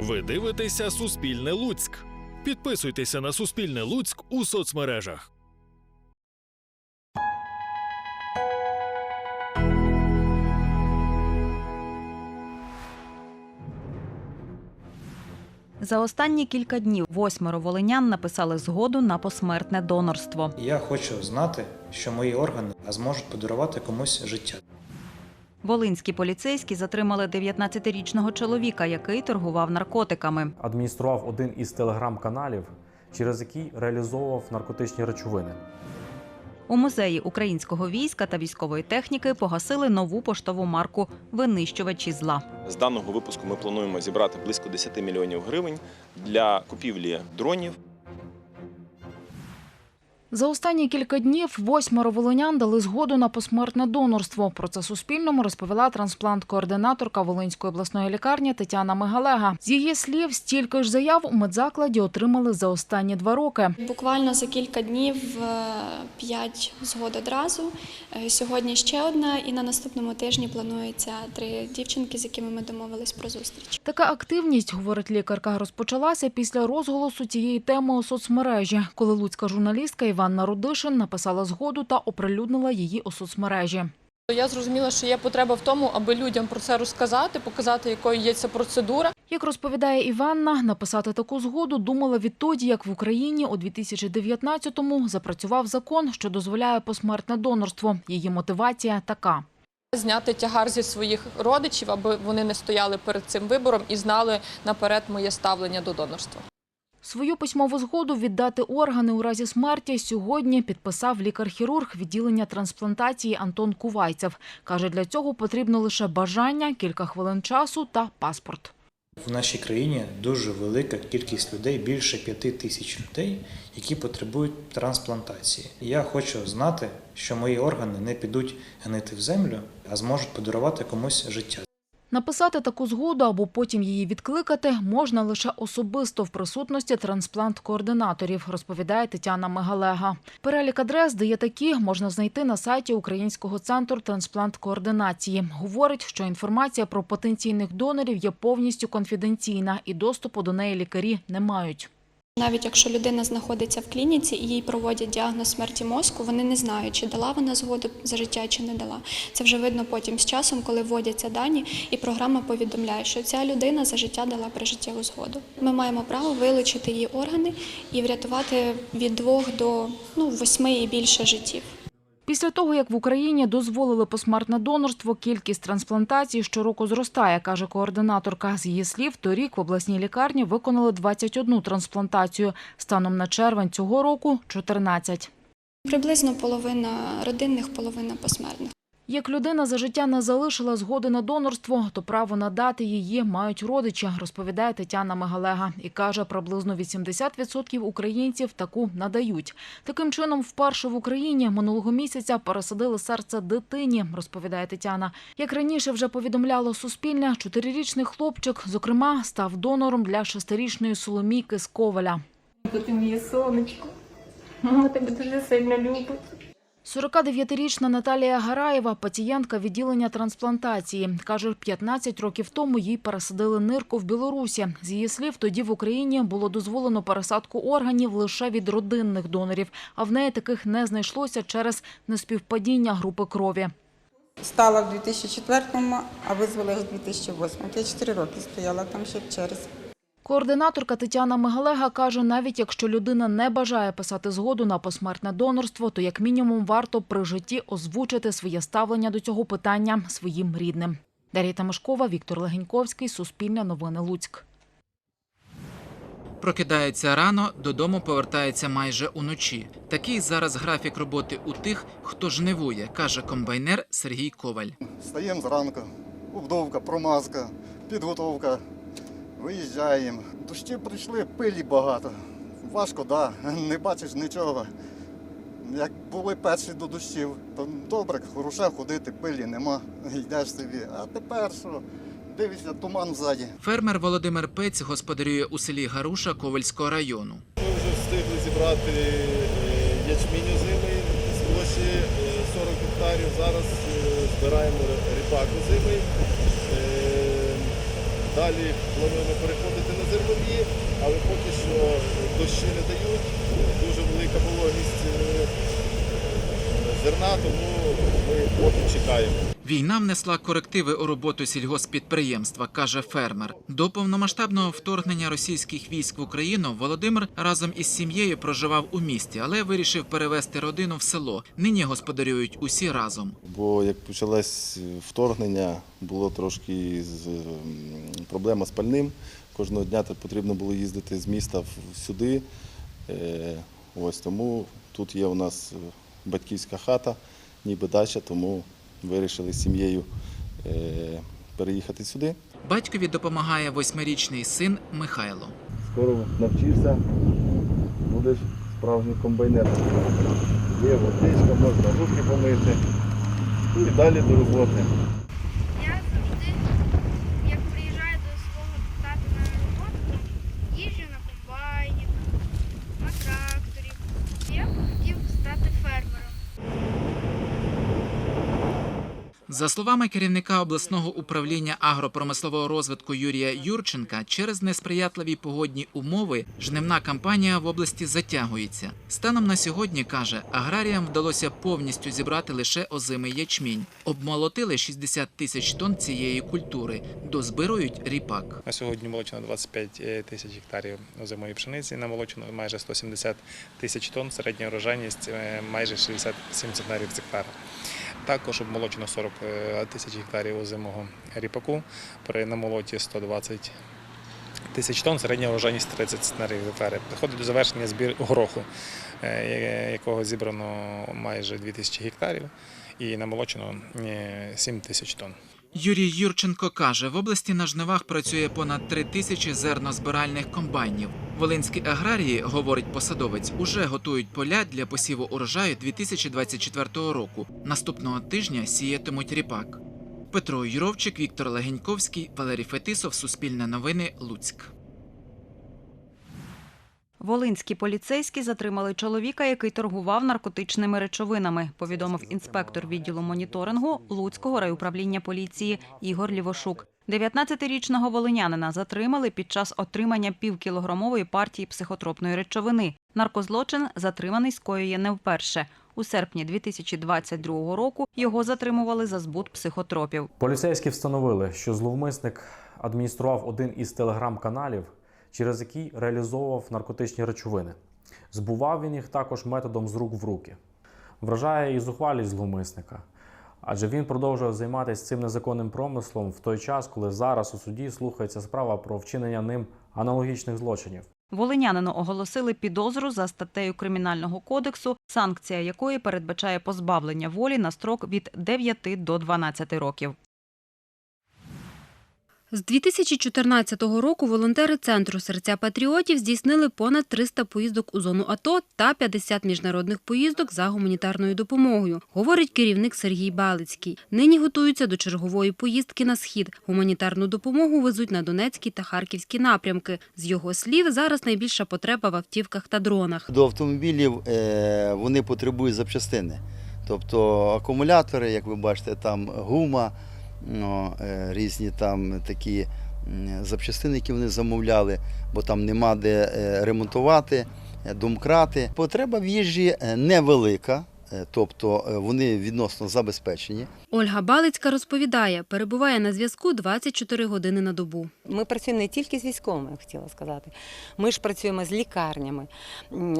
Ви дивитеся Суспільне Луцьк. Підписуйтеся на Суспільне Луцьк у соцмережах. За останні кілька днів восьмеро волинян написали згоду на посмертне донорство. Я хочу знати, що мої органи зможуть подарувати комусь життя. Волинські поліцейські затримали 19-річного чоловіка, який торгував наркотиками. адміністрував один із телеграм-каналів, через який реалізовував наркотичні речовини. У музеї українського війська та військової техніки погасили нову поштову марку Винищувачі зла. З даного випуску ми плануємо зібрати близько 10 мільйонів гривень для купівлі дронів. За останні кілька днів восьмеро волинян дали згоду на посмертне донорство. Про це Суспільному розповіла трансплант-координаторка Волинської обласної лікарні Тетяна Мигалега. З її слів, стільки ж заяв у медзакладі отримали за останні два роки. Буквально за кілька днів е, п'ять згод одразу. Е, Сьогодні ще одна, і на наступному тижні планується три дівчинки, з якими ми домовились про зустріч. Така активність, говорить лікарка, розпочалася після розголосу цієї теми у соцмережі, коли луцька журналістка Іванна Рудишин написала згоду та оприлюднила її у соцмережі. Я зрозуміла, що є потреба в тому, аби людям про це розказати, показати, якою є ця процедура. Як розповідає Іванна, написати таку згоду думала відтоді, як в Україні у 2019-му запрацював закон, що дозволяє посмертне донорство. Її мотивація така. Зняти тягар зі своїх родичів, аби вони не стояли перед цим вибором і знали наперед моє ставлення до донорства. Свою письмову згоду віддати органи у разі смерті сьогодні підписав лікар-хірург відділення трансплантації Антон Кувайцев. Каже, для цього потрібно лише бажання, кілька хвилин часу та паспорт. В нашій країні дуже велика кількість людей, більше п'яти тисяч людей, які потребують трансплантації. Я хочу знати, що мої органи не підуть гнити в землю, а зможуть подарувати комусь життя. Написати таку згоду або потім її відкликати можна лише особисто в присутності трансплант-координаторів, розповідає Тетяна Мегалега. Перелік адрес, де є такі, можна знайти на сайті Українського центру трансплант-координації. Говорить, що інформація про потенційних донорів є повністю конфіденційна і доступу до неї лікарі не мають. Навіть якщо людина знаходиться в клініці і їй проводять діагноз смерті мозку, вони не знають, чи дала вона згоду за життя, чи не дала. Це вже видно потім з часом, коли вводяться дані, і програма повідомляє, що ця людина за життя дала прижиттєву згоду. Ми маємо право вилучити її органи і врятувати від двох до ну, восьми і більше життів. Після того, як в Україні дозволили посмертне донорство, кількість трансплантацій щороку зростає, каже координаторка. З її слів, торік в обласній лікарні виконали 21 трансплантацію. Станом на червень цього року – 14. Приблизно половина родинних, половина посмертних. Як людина за життя не залишила згоди на донорство, то право надати її мають родичі, розповідає Тетяна Мегалега. І каже, приблизно 80% українців таку надають. Таким чином, вперше в Україні минулого місяця пересадили серце дитині, розповідає Тетяна. Як раніше вже повідомляло Суспільне, чотирирічний хлопчик, зокрема, став донором для шестирічної Соломійки з Коваля. Ти моє сонечко. Мама тебе дуже сильно любить. 49-річна Наталія Гараєва – пацієнтка відділення трансплантації. Каже, 15 років тому їй пересадили нирку в Білорусі. З її слів, тоді в Україні було дозволено пересадку органів лише від родинних донорів, а в неї таких не знайшлося через неспівпадіння групи крові. Стала в 2004-му, а визвали в 2008 Я 4 роки стояла там ще через. Координаторка Тетяна Мегалега каже, навіть якщо людина не бажає писати згоду на посмертне донорство, то як мінімум варто при житті озвучити своє ставлення до цього питання своїм рідним. Дар'я Тамашкова, Віктор Легеньковський, Суспільне новини Луцьк. Прокидається рано, додому повертається майже уночі. Такий зараз графік роботи у тих, хто жнивує, каже комбайнер Сергій Коваль. Встаємо зранку, обдовка, промазка, підготовка. Виїжджаємо. Дощі прийшли, пилі багато. Важко, так, да. не бачиш нічого. Як були перші до дощів, то добре, хороше ходити, пилі нема, йдеш собі. А тепер що? Дивишся, туман ззаді. Фермер Володимир Пець господарює у селі Гаруша Ковальського району. Ми вже встигли зібрати е, ячмінь озимий з площі е, 40 гектарів. Зараз е, збираємо ріпак озимий. Далі плануємо переходити на зернові, але поки що дощі не дають. Дуже велика вологість е, зерна, тому ми поки чекаємо. Війна внесла корективи у роботу сільгоспідприємства, каже фермер. До повномасштабного вторгнення російських військ в Україну Володимир разом із сім'єю проживав у місті, але вирішив перевести родину в село. Нині господарюють усі разом. Бо як почалось вторгнення, було трошки проблема з пальним. Кожного дня потрібно було їздити з міста сюди. Е, Ось тому тут є у нас батьківська хата, ніби дача, тому вирішили з сім'єю е, переїхати сюди. Батькові допомагає восьмирічний син Михайло. Скоро навчишся, будеш справжнім комбайнером. Є водичка, можна руки помити і далі до роботи. Я завжди, як приїжджаю до свого тата на роботу, їжджу на комбайні, на тракторі. Я б хотів стати фермером. За словами керівника обласного управління агропромислового розвитку Юрія Юрченка, через несприятливі погодні умови жнивна кампанія в області затягується. Станом на сьогодні каже, аграріям вдалося повністю зібрати лише озимий ячмінь. Обмолотили 60 тисяч тонн цієї культури, дозбирують ріпак. На сьогодні молочено 25 тисяч гектарів озимої пшениці, намолочено майже 170 тисяч тонн, середня урожайність е, майже 67 центнерів з гектара. Також обмолочено 40 тисяч гектарів озимого ріпаку при намолоті 120 тисяч тонн, середня врожайність 30 центнерів гектарів. Приходить до завершення збір гороху, е, якого зібрано майже 2000 гектарів і намолочено е, 7 тисяч тонн. Юрій Юрченко каже, в області на жнивах працює понад три тисячі зернозбиральних комбайнів. Волинські аграрії, говорить посадовець, уже готують поля для посіву урожаю 2024 року. Наступного тижня сіятимуть ріпак. Петро Юровчик, Віктор Легеньковський, Валерій Фетисов, Суспільне новини, Луцьк. Волинські поліцейські затримали чоловіка, який торгував наркотичними речовинами, повідомив інспектор відділу моніторингу Луцького райуправління поліції Ігор Лівошук. 19-річного волинянина затримали під час отримання півкілограмової партії психотропної речовини. Наркозлочин затриманий скоює не вперше. У серпні 2022 року його затримували за збут психотропів. Поліцейські встановили, що зловмисник адміністрував один із телеграм-каналів, через який реалізовував наркотичні речовини. Збував він їх також методом з рук в руки. Вражає і зухвалість зловмисника, адже він продовжує займатися цим незаконним промислом в той час, коли зараз у суді слухається справа про вчинення ним аналогічних злочинів. Волинянину оголосили підозру за статтею Кримінального кодексу, санкція якої передбачає позбавлення волі на строк від 9 до 12 років. З 2014 року волонтери Центру серця патріотів здійснили понад 300 поїздок у зону АТО та 50 міжнародних поїздок за гуманітарною допомогою, говорить керівник Сергій Балицький. Нині готуються до чергової поїздки на схід. Гуманітарну допомогу везуть на Донецький та Харківські напрямки. З його слів, зараз найбільша потреба в автівках та дронах. До автомобілів е, вони потребують запчастини. Тобто акумулятори, як ви бачите, там гума, різні там такі запчастини, які вони замовляли, бо там нема де е, ремонтувати, е, домкрати. Потреба в їжі е, невелика, е, тобто е, вони відносно забезпечені. Ольга Балицька розповідає, перебуває на зв'язку 24 години на добу. Ми працюємо не тільки з військовими, я хотіла сказати. Ми ж працюємо з лікарнями,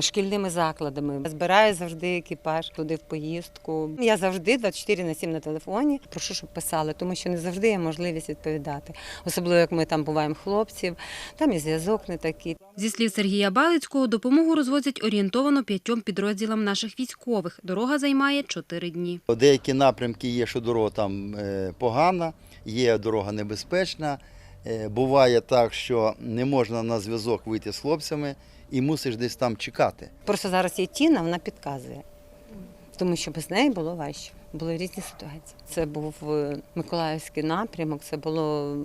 шкільними закладами. Збираю завжди екіпаж туди в поїздку. Я завжди 24 на 7 на телефоні. Прошу, щоб писали, тому що не завжди є можливість відповідати. Особливо як ми там буваємо хлопців, там і зв'язок не такий. Зі слів Сергія Балицького, допомогу розвозять орієнтовано п'ятьом підрозділам наших військових. Дорога займає чотири дні. Деякі напрямки є, що дорога там е, погана, є дорога небезпечна. Е, Буває так, що не можна на зв'язок вийти з хлопцями і мусиш десь там чекати. Просто зараз є Тіна, вона підказує, тому що без неї було важче. Були різні ситуації. Це був е, Миколаївський напрямок, це було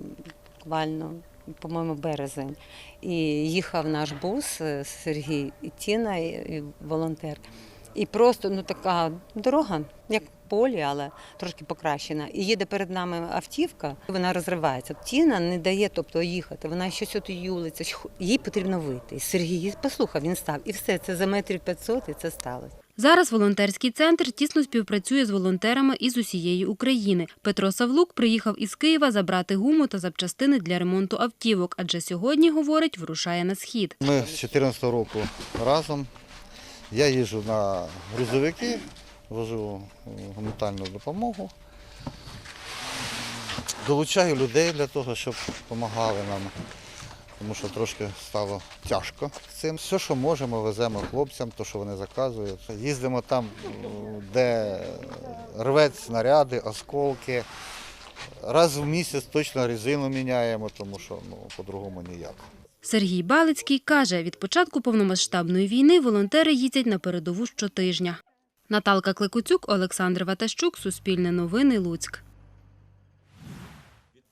буквально, по-моєму, березень. І їхав наш бус Сергій і Тіна, і волонтер. І просто ну така дорога, як полі, але трошки покращена. І їде перед нами автівка, вона розривається. Тіна не дає тобто, їхати, вона щось от юлиться, їй потрібно вийти. І Сергій послухав, він став. І все, це за метрів 500 і це сталося. Зараз волонтерський центр тісно співпрацює з волонтерами із усієї України. Петро Савлук приїхав із Києва забрати гуму та запчастини для ремонту автівок, адже сьогодні, говорить, вирушає на схід. Ми з 2014 року разом. Я їжджу на грузовики, вожу е, гуманітарну допомогу. Долучаю людей для того, щоб допомагали нам, тому що трошки стало тяжко з цим. Все, що можемо, веземо хлопцям, то, що вони заказують. Їздимо там, де рветь снаряди, осколки. Раз в місяць точно резину міняємо, тому що ну, по-другому ніяк. Сергій Балицький каже, від початку повномасштабної війни волонтери їздять на передову щотижня. Наталка Кликуцюк, Олександр Ватащук, Суспільне новини, Луцьк.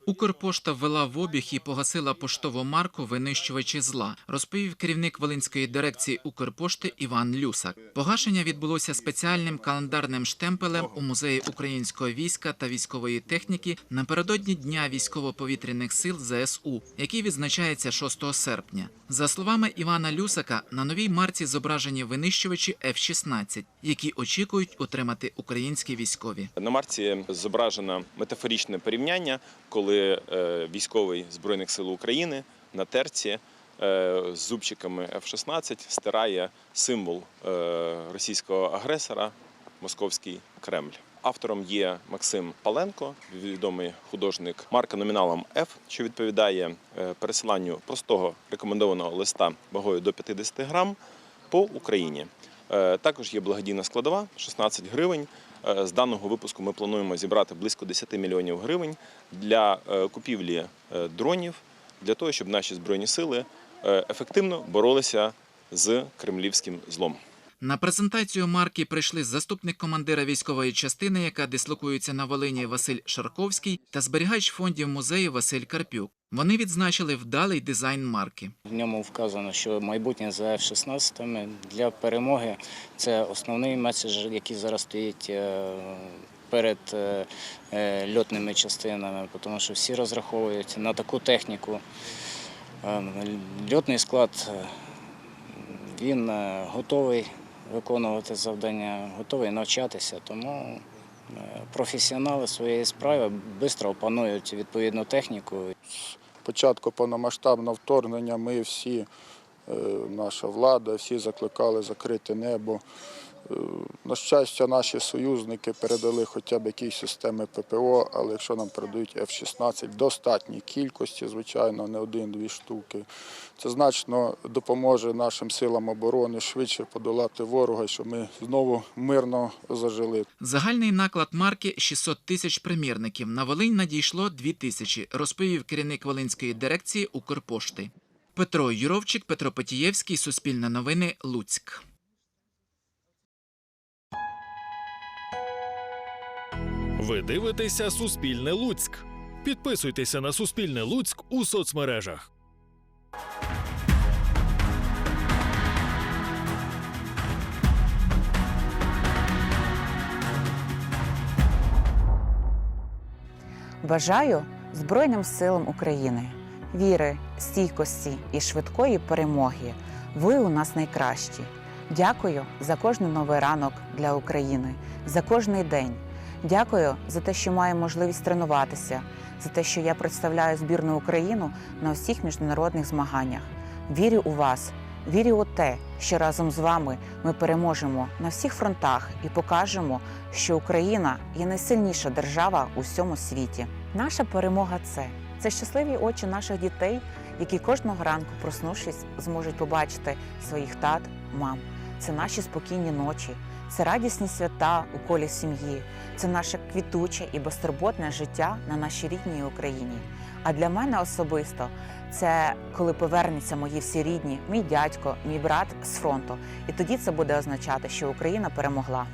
Укрпошта ввела в обіг і погасила поштову марку винищувачі зла, розповів керівник Волинської дирекції Укрпошти Іван Люсак. Погашення відбулося спеціальним календарним штемпелем у музеї українського війська та військової техніки напередодні Дня військово-повітряних сил ЗСУ, який відзначається 6 серпня. За словами Івана Люсака, на новій марці зображені винищувачі F-16, які очікують отримати українські військові. На марці зображено метафоричне порівняння, коли е, військовий Збройних сил України на терці е, з зубчиками F-16 стирає символ е, російського агресора Московський Кремль. Автором є Максим Паленко, відомий художник марка номіналом F, що відповідає пересиланню простого рекомендованого листа вагою до 50 грам по Україні. Також є благодійна складова 16 гривень. Е, З даного випуску ми плануємо зібрати близько 10 мільйонів гривень для е, купівлі е, дронів, для того, щоб наші збройні сили ефективно боролися з кремлівським злом. На презентацію марки прийшли заступник командира військової частини, яка дислокується на Волині Василь Шарковський, та зберігач фондів музею Василь Карпюк. Вони відзначили вдалий дизайн марки. В ньому вказано, що майбутнє за F-16 для перемоги це основний меседж, який зараз стоїть е, перед е, е, льотними частинами, тому що всі розраховують на таку техніку. Льотний склад він готовий виконувати завдання, готовий навчатися, тому професіонали своєї справи швидко опанують відповідну техніку. Початку повномасштабного вторгнення ми всі, е, наша влада, всі закликали закрити небо. Е, На щастя, наші союзники передали хоча б якісь системи ППО, але якщо нам передають F-16 в достатній кількості, звичайно, не один-дві штуки, це значно допоможе нашим силам оборони швидше подолати ворога, щоб ми знову мирно зажили. Загальний наклад марки 600 тисяч примірників. На Волинь надійшло 2 тисячі, розповів керівник Волинської дирекції Укрпошти. Петро Юровчик, Петро Потієвський, Суспільне новини, Луцьк. Ви дивитеся Суспільне Луцьк. Підписуйтеся на Суспільне Луцьк у соцмережах. Бажаю Збройним силам України віри, стійкості і швидкої перемоги. Ви у нас найкращі. Дякую за кожний новий ранок для України, за кожний день. Дякую за те, що маю можливість тренуватися, за те, що я представляю збірну Україну на всіх міжнародних змаганнях. Вірю у вас, вірю у те, що разом з вами ми переможемо на всіх фронтах і покажемо, що Україна є найсильніша держава у всьому світі. Наша перемога це це щасливі очі наших дітей, які кожного ранку, проснувшись, зможуть побачити своїх тат, мам. Це наші спокійні ночі, це радісні свята у колі сім'ї, це наше квітуче і безтурботне життя на нашій рідній Україні. А для мене особисто це коли повернуться мої всі рідні, мій дядько, мій брат з фронту. І тоді це буде означати, що Україна перемогла.